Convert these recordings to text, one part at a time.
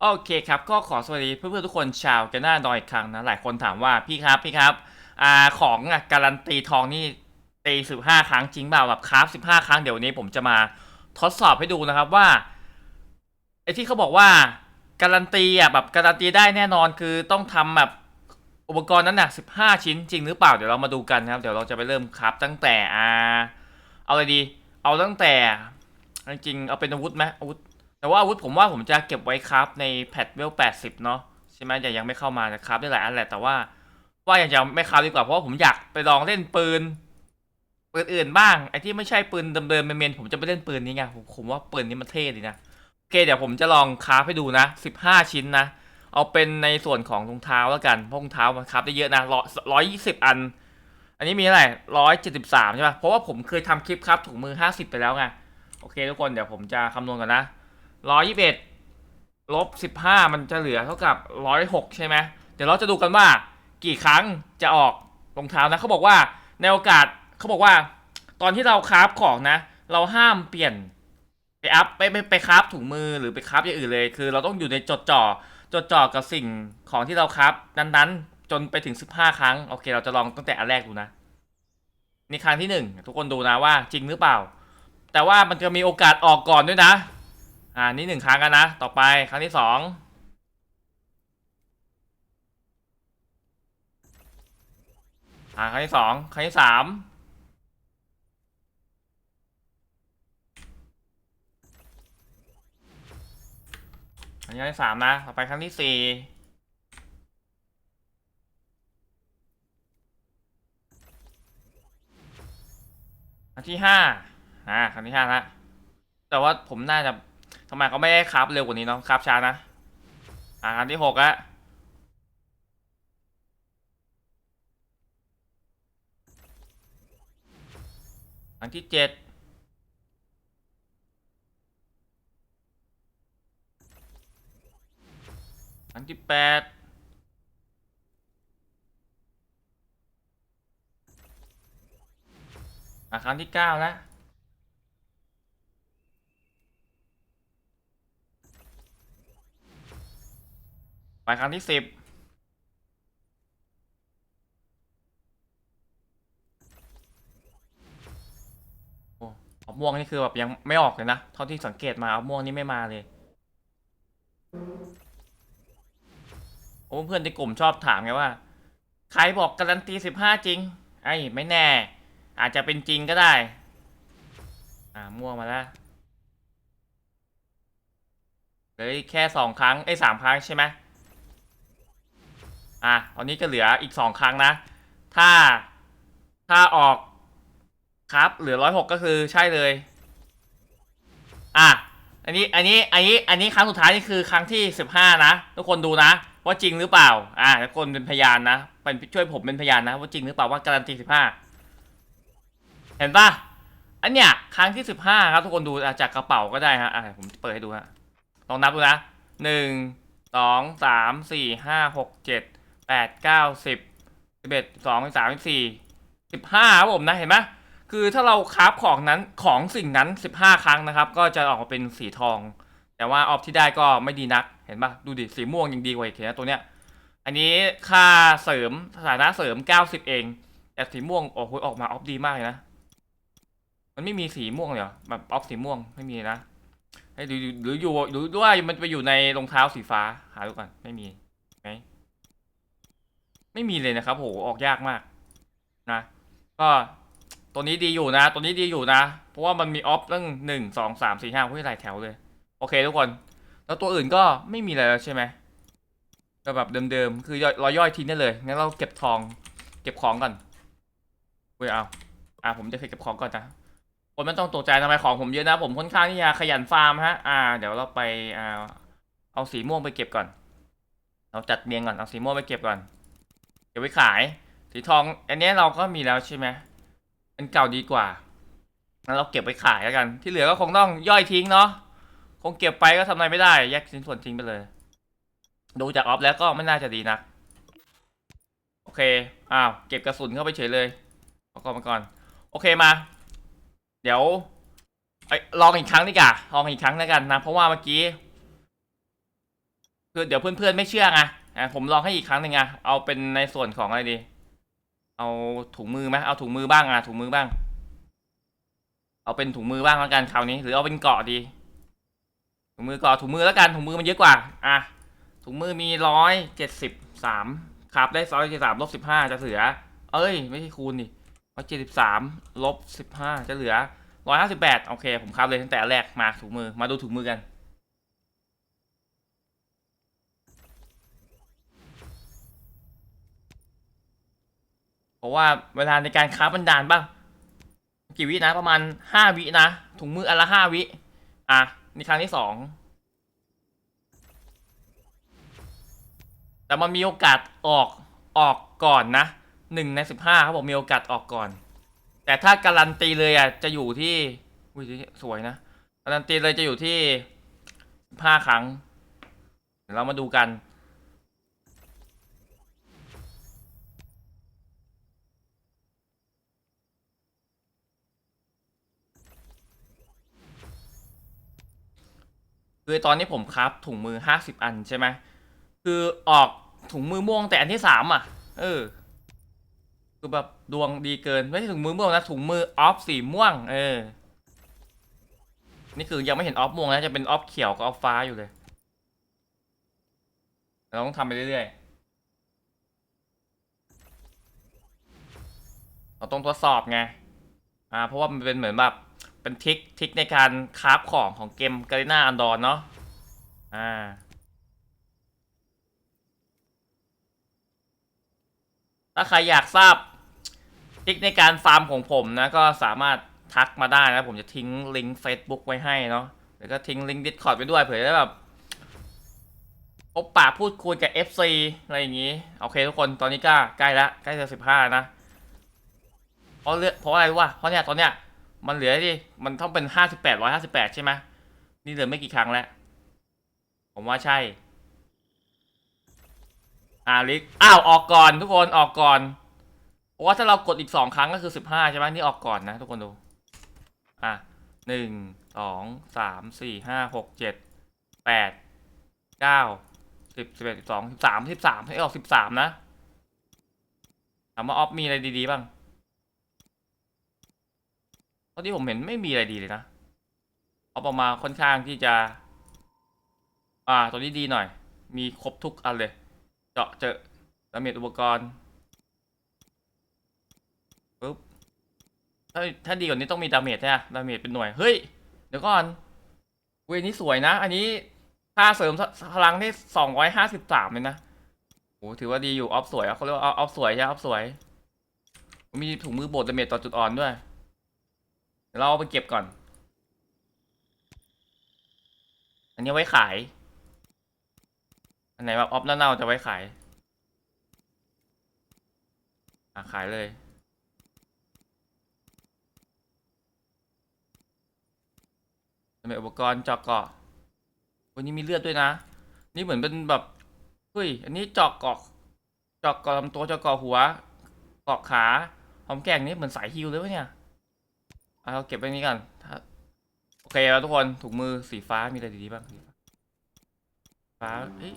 โอเคครับก็ขอสวัสดีเพื่อนๆทุกคนชาวกันหน้าดอยอีกครั้งนะหลายคนถามว่าพี่ครับพี่ครับอ่าของอะการันตีทองนี่ตีสิบห้าครั้งจริงเปล่าแบบคราฟสิบห้าครั้งเดี๋ยวนี้ผมจะมาทดสอบให้ดูนะครับว่าไอ้ที่เขาบอกว่าการันตีอะแบบการันตีได้แน่นอนคือต้องทำแบบอุปกรณ์นั้นหนักสิบห้าชิ้นจริงหรือเปล่าเดี๋ยวเรามาดูกันนะครับเดี๋ยวเราจะไปเริ่มคราฟตั้งแต่อ่าเอาอะไรดี เอาตั้งแต่จริงเอาเป็นอาวุธไหมอาวุธ แต่ว่าอาวุธผมว่าผมจะเก็บไว้ครับในแพทเวล80เนาะใช่ไหมยังยังไม่เข้ามานะครับได้หลายอันแหละแต่ว่าว่ายังจะไม่ครับดีกว่าเพราะว่าผมอยากไปลองเล่นปืนปืนอื่นบ้างไอ้ที่ไม่ใช่ปืนเดิมๆเมนๆผมจะไปเล่นปืนนี้ไงผมผมว่าปืนนี้มันเท่ดีนะโอเคเดี๋ยวผมจะลองคราฟให้ดูนะ15ชิ้นนะเอาเป็นในส่วนของรองเท้าแล้วกันเพราะรองเท้ามันคราฟได้เยอะนะร้อยยี่สิบอัน อันนี้มีเท่าไรร้อยเจ็ดสิบสามใช่ป่ะเพราะว่าผมเคยทำคลิปครับถุงมือห้าสิบไปแล้วไงโอเคทุกคนเดี๋ยวผมจะคำนวณก่อนนะ ร้อยยี่สิบเอ็ดลบสิบห้ามันจะเหลือเท่ากับร้อยหกใช่ไหมเดี๋ยวเราจะดูกันว่ากี่ครั้งจะออกรองเท้านะเขาบอกว่าในโอกาสเขาบอกว่า ตอนที่เราคราฟของนะ เราห้ามเปลี่ยนไปอัพไปไปไปคราฟถุงมือหรือไปคราฟอย่างอื่นเลย คือเราต้องอยู่ในจดจ่อจดจ่อกับสิ่งของที่เราคราฟนั้นๆ จนไปถึงสิบห้าครั้งโอเค เราจะลองตั้งแต่อันแรกดูนะนี่ครั้งที่หนึ่งทุกคนดูนะว่าจริงหรือเปล่า แต่ว่ามันจะมีโอกาสออกก่อนด้วยนะ อ่านี่หนึ่งครั้งกันนะ ต่อไปครั้งที่สองอ่าครั้งที่สองครั้งที่สามครั้งที่สามนะ ต่อไปครั้งที่สี่ครั้งที่ห้าอ่าครั้งที่ห้าละแต่ว่าผมน่าจะ ทำไมเขาไม่ได้ครับเร็วกว่านี้เนาะครับช้านะ อ่าครั้งที่หกอะครั้งที่เจ็ดครั้งที่แปดอ่าครั้งที่เก้าแล้ว ไปครั้งที่สิบโอ้เอาม่วงนี่คือแบบยังไม่ออกเลยนะ เท่าที่สังเกตมาเอาม่วงนี่ไม่มาเลยโอ้เพื่อนในกลุ่มชอบถามไงว่า ใครบอกการันตีสิบห้าจริง ไอ้ไม่แน่ อาจจะเป็นจริงก็ได้ อ่าม่วงมาแล้วเลยแค่สองครั้งไอ้สามครั้งใช่ไหม อะตอนนี้ก็เหลืออีกสองครั้งนะ ถ้าถ้าออกครับเหลือร้อยหกก็คือใช่เลย อะอันนี้อันนี้อันนี้อันนี้ครั้งสุดท้ายนี่คือครั้งที่สิบห้านะทุกคนดูนะว่าจริงหรือเปล่า อะทุกคนเป็นพยานนะเป็นช่วยผมเป็นพยานนะ ว่าจริงหรือเปล่าว่าการันตีสิบห้าเห็นปะอันเนี้ยครั้งที่สิบห้าครับทุกคนดูจากกระเป๋าก็ได้ฮะอะผมเปิดให้ดูฮะลองนับดูนะหนึ่งสองสามสี่ห้าหกเจ็ด แปดเก้าสิบสิบเอ็ดสองสามสี่สิบห้าครับผมนะเห็นไหมคือถ้าเราคราฟของนั้นของสิ่งนั้นสิบห้าครั้งนะครับ ก็จะออกมาเป็นสีทอง แต่ว่าออฟที่ได้ก็ไม่ดีนักเห็นปะดูดิสีม่วงยังดีกว่าอีกเห็นไหมตัวเนี้ย อันนี้ค่าเสริมสถานะเสริมเก้าสิบเอง แต่สีม่วงโอ้โหออกมาออฟดีมากเลยนะมันไม่มีสีม่วงเลยหรอแบบออฟสีม่วงไม่มีนะห้ดูหรืออยู่หรือด้วยมันไปอยู่ในรองเท้าสีฟ้าหาดูก่อนไม่มีไหม ไม่มีเลยนะครับโหออกยากมากนะก็ตัวนี้ดีอยู่นะ ตัวนี้ดีอยู่นะ เพราะว่ามันมีออฟตั้งหนึ่งสองสามสี่ห้าเฮ้ยหลายแถวเลย โอเคทุกคน แล้วตัวอื่นก็ไม่มีอะไรแล้วใช่ไหมก็แบบเดิมๆ คือย่อยเราย่อยทิ้งได้เลย งั้นเราเก็บทอง เก็บของก่อนเว้ยเอา อะผมจะเก็บของก่อนนะคนไม่ต้องตกใจทำไมของผมเยอะนะ ผมค่อนข้างที่จะขยันฟาร์มฮะ อ่า เดี๋ยวเราไปอ่าเอาสีม่วงไปเก็บก่อน เราจัดเรียงก่อน เอาสีม่วงไปเก็บก่อน ก็บไว้ขาย สีทอง อันนี้เราก็มีแล้วใช่ไหมเป็นเก่าดีกว่างั้นเราเก็บไว้ขายแล้วกัน ที่เหลือก็คงต้องย่อยทิ้งเนาะ คงเก็บไปก็ทำอะไรไม่ได้ แยกชิ้นส่วนทิ้งไปเลย ดูจากออฟแล้วก็ไม่น่าจะดีนะ โอเค อ้าว เก็บกระสุนเข้าไปเฉยเลยเอาก่อนมาก่อน โอเคมา เดี๋ยวไอ้ลองอีกครั้งดีกว่าลองอีกครั้งแล้วกันนะ เพราะว่าเมื่อกี้ คือเดี๋ยวเพื่อนๆไม่เชื่อไง อะผมลองให้อีกครั้งหนึ่งไงเอาเป็นในส่วนของอะไรดี เอาถุงมือไหมเอาถุงมือบ้างอะถุงมือบ้าง เอาเป็นถุงมือบ้างแล้วกันคราวนี้ หรือเอาเป็นเกาะดี ถุงมือเกาะถุงมือแล้วกันถุงมือมันเยอะกว่า อะถุงมือมีร้อยเจ็ดสิบสามครับได้ร้อยเจ็ดสามลบสิบห้าจะเหลือ เอ้ย ไม่ใช่คูณดิร้อยเจ็ดสิบสามลบสิบห้าจะเหลือร้อยห้าสิบแปดโอเค ผมครับเลยตั้งแต่แรกมาถุงมือมาดูถุงมือกัน ราะว่าเวลาในการค้าบันดาลบ้างกี่วินะประมาณห้าวินะถุงมืออันละห้าวิ อะนี่ครั้งที่สองแต่มันมีโอกาสออกออกก่อนนะหนึ่งในสิบห้าเขาบอกมีโอกาสออกก่อน แต่ถ้าการันตีเลยอะจะอยู่ที่อุ้ยสวยนะการันตีเลยจะอยู่ที่สิบห้าครั้งเดี๋ยวเรามาดูกัน คือตอนนี้ผมครับถุงมือห้าสิบอันใช่ไหมคือออกถุงมือม่วงแต่อันที่สามอะ เออ คือแบบดวงดีเกินไม่ใช่ถุงมือม่วงนะถุงมือออฟสีม่วง เออ นี่คือยังไม่เห็นออฟม่วงนะจะเป็นออฟเขียวกับออฟฟ้าอยู่เลยเราต้องทำไปเรื่อยๆเราต้องทดสอบไง อ่า เพราะว่ามันเป็นเหมือนแบบ เป็นทิคทริคในการคราฟของของเกมกา r ิน่าอันดอนเนาะอ่าถ้าใครอยากทราบทิคในการฟาร์มของผมนะ ก็สามารถทักมาได้นะ ผมจะทิ้งลิงก์ Facebook ไว้ให้เนาะแล้วก็ทิ้งลิงก์ Discord ไว้ด้วยเผื่อจะได้แบบพบปะพูดคุยกับ FC อะไรอย่างนี้ โอเคทุกคนตอนนี้ก็ใกล้ละใกล้จะสิบห้านะ เพราะเลือกเพราะอะไรรู้ป่ะเพราะเนี่ยตอนเนี้ย มันเหลือดิ มันต้องเป็นห้าสิบแปดร้อยห้าสิบแปดใช่ไหมนี่เหลือไม่กี่ครั้งแล้ว ผมว่าใช่ อาลิก อ้าวออกก่อนทุกคนออกก่อนเพราะว่าถ้าเรากดอีกสองครั้งก็คือสิบห้าใช่ไหมนี่ออกก่อนนะทุกคนดู อะหนึ่งสองสามสี่ห้าหกเจ็ดแปดเก้าสิบสิบเอ็ดสิบสองสิบสามสิบสามให้ออกสิบสามนะถามว่าออฟมีอะไรดีๆบ้างาที่ผมเห็นไม่มีอะไรดีเลยนะ เอาออกมาค่อนข้างที่จะ อ่า ตัวนี้ดีหน่อย มีครบทุกอันเลย เจาะเจอดาเมจอุปกรณ์ปุ๊บ ถ้าถ้าดีกว่านี้ต้องมีดาเมจใช่ไหมดาเมจเป็นหน่วย เฮ้ย เดี๋ยวก่อน เวนี้สวยนะ อันนี้ค่าเสริมพลังได้สองร้อยห้าสิบสามเลยนะโอ้ถือว่าดีอยู่ ออฟสวยอะเขาเรียกว่าออฟสวยใช่ไหมออฟสวย มีถุงมือบดดาเมจต่อจุดอ่อนด้วย เดี๋ยวเราเอาไปเก็บก่อน อันนี้ไว้ขาย อันไหนแบบออฟเน่าๆจะไว้ขาย อะขายเลยเป็นอุปกรณ์เจาะเกาะวันนี้มีเลือดด้วยนะ นี่เหมือนเป็นแบบ เฮ้ย อันนี้เจาะเกาะเจาะเกาะลำตัวเจาะเกาะหัว เกาะขาหอมแกงนี่เหมือนสายฮิวเลยวะเนี่ย เอาเราเก็บไว้นี้ก่อนโอเคแล้วทุกคนถุงมือสีฟ้ามีอะไรดีๆบ้างฟ้าเอ้ย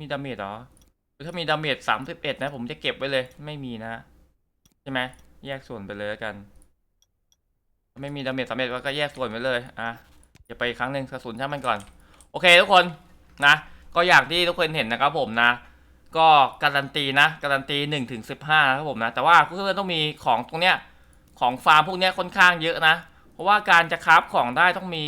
มีดาเมจเหรอถ้ามีดาเมจสามสิบเอ็ดนะ ผมจะเก็บไว้เลย ไม่มีนะ ใช่ไหมแยกส่วนไปเลยแล้วกัน ไม่มีดาเมจสามเอ็ดก็แยกส่วนไปเลยอะจะไปครั้งหนึ่งกระสุนช่างมันก่อน โอเคทุกคนนะ ก็อย่างที่ทุกคนเห็นนะครับผมนะ ก็การันตีนะ การันตีหนึ่งถึงสิบห้านะครับผมนะ แต่ว่าเพื่อนๆต้องมีของตรงเนี้ย ของฟาร์มพวกนี้ค่อนข้างเยอะนะ เพราะว่าการจะคราฟของได้ต้องมี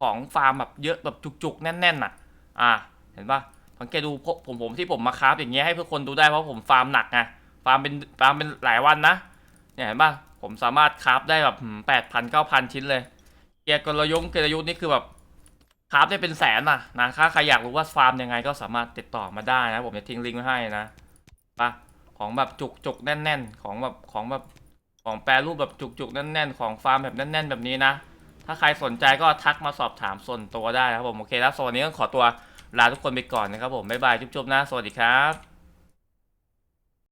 ของฟาร์มแบบเยอะแบบจุกๆ แน่นๆน่ะ อ่า เห็นปะสังเกตดูผมผมที่ผมมาคราฟอย่างเงี้ยให้เพื่อคนดูได้เพราะผมฟาร์มหนักไง ฟาร์มเป็นฟาร์มเป็นหลายวันนะ เนี่ยเห็นปะผมสามารถคราฟได้แบบแปดพันเก้าพันชิ้นเลย เกียร์กลยุทธ์เกียร์ยุทธ์นี่คือแบบคราฟได้เป็นแสนน่ะนะ ถ้าใครอยากรู้ว่าฟาร์มยังไงก็สามารถติดต่อมาได้นะ ผมจะทิ้งลิงก์ไว้ให้นะปะของแบบจุกๆแน่น ๆ ของแบบของแบบ ของแปรรูปแบบจุกๆแน่นๆของฟาร์มแบบแน่น ๆ แบบนี้นะ ถ้าใครสนใจก็ทักมาสอบถามส่วนตัวได้นะครับผมโอเคแล้วสวัสดีก็ขอตัวลาทุกคนไปก่อนนะครับผมบ๊ายบายจุ๊บๆนะสวัสดีครับ